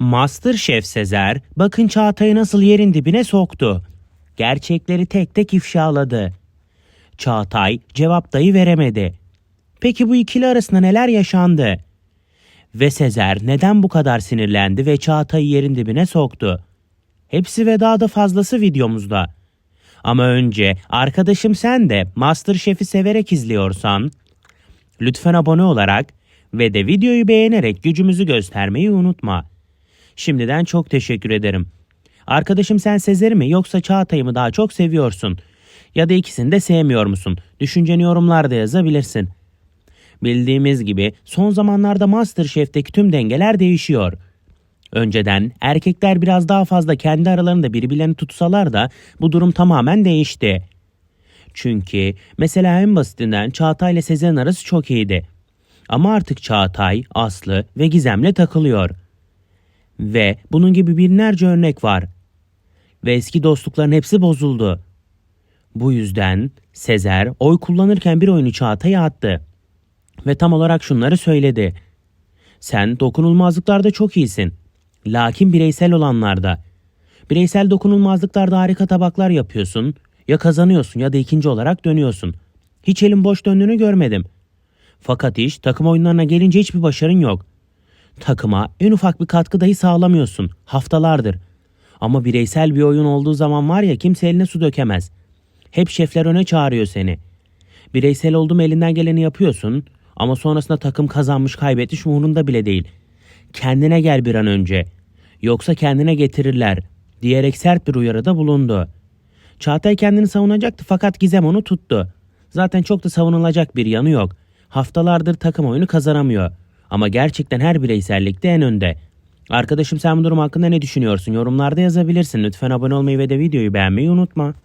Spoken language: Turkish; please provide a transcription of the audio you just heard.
Masterchef Sezer bakın Çağatay'ı nasıl yerin dibine soktu. Gerçekleri tek tek ifşaladı. Çağatay cevap dahi veremedi. Peki bu ikili arasında neler yaşandı? Ve Sezer neden bu kadar sinirlendi ve Çağatay'ı yerin dibine soktu? Hepsi ve daha da fazlası videomuzda. Ama önce arkadaşım sen de Masterchef'i severek izliyorsan lütfen abone olarak ve de videoyu beğenerek gücümüzü göstermeyi unutma. Şimdiden çok teşekkür ederim. Arkadaşım sen Sezer'i mi yoksa Çağatay'ı mı daha çok seviyorsun? Ya da ikisini de sevmiyor musun? Düşünceni yorumlarda yazabilirsin. Bildiğimiz gibi son zamanlarda Masterchef'teki tüm dengeler değişiyor. Önceden erkekler biraz daha fazla kendi aralarında birbirlerini tutsalar da bu durum tamamen değişti. Çünkü mesela en basitinden Çağatay ile Sezen arası çok iyiydi. Ama artık Çağatay, Aslı ve Gizem'le takılıyor. Ve bunun gibi binlerce örnek var. Ve eski dostlukların hepsi bozuldu. Bu yüzden Sezer oy kullanırken bir oyunu Çağatay'a attı. Ve tam olarak şunları söyledi. Sen dokunulmazlıklarda çok iyisin. Lakin bireysel olanlarda. Bireysel dokunulmazlıklarda harika tabaklar yapıyorsun. Ya kazanıyorsun ya da ikinci olarak dönüyorsun. Hiç elin boş döndüğünü görmedim. Fakat iş takım oyunlarına gelince hiçbir başarın yok. Takıma en ufak bir katkı dahi sağlamıyorsun haftalardır. Ama bireysel bir oyun olduğu zaman var ya kimse eline su dökemez. Hep şefler öne çağırıyor seni. Bireysel oldum elinden geleni yapıyorsun ama sonrasında takım kazanmış kaybetmiş umurunda bile değil. Kendine gel bir an önce. Yoksa kendine getirirler diyerek sert bir uyarıda bulundu. Çağatay kendini savunacaktı fakat Gizem onu tuttu. Zaten çok da savunulacak bir yanı yok. Haftalardır takım oyunu kazanamıyor. Ama gerçekten her bireysellikte en önde. Arkadaşım sen bu durum hakkında ne düşünüyorsun? Yorumlarda yazabilirsin. Lütfen abone olmayı ve de videoyu beğenmeyi unutma.